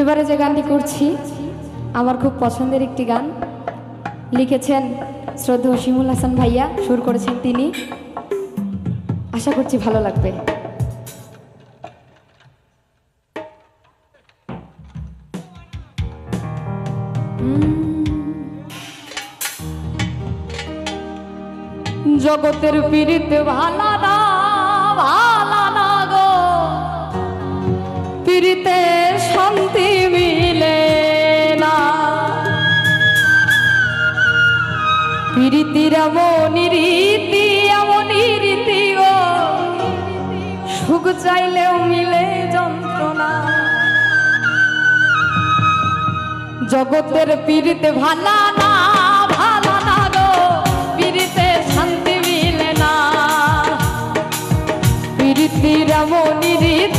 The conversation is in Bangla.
এবারে যে গানটি করছি, আমার খুব পছন্দের একটি গান। লিখেছেন শ্রদ্ধেয় শিমুল হাসান ভাইয়া, সুর করেছেন তিনি। আশা করছি ভালো লাগবে। জগতের পীড়িত ভালা না ভালা না গো। পীড়িতে রীতি রীতি এমনই গো। সুখ চাইলেও মিলে যন্ত্রণা। জগতের পীড়িতে ভালা না, ভালা শান্তি মিলে না। পীড়িতি রমণী রীতি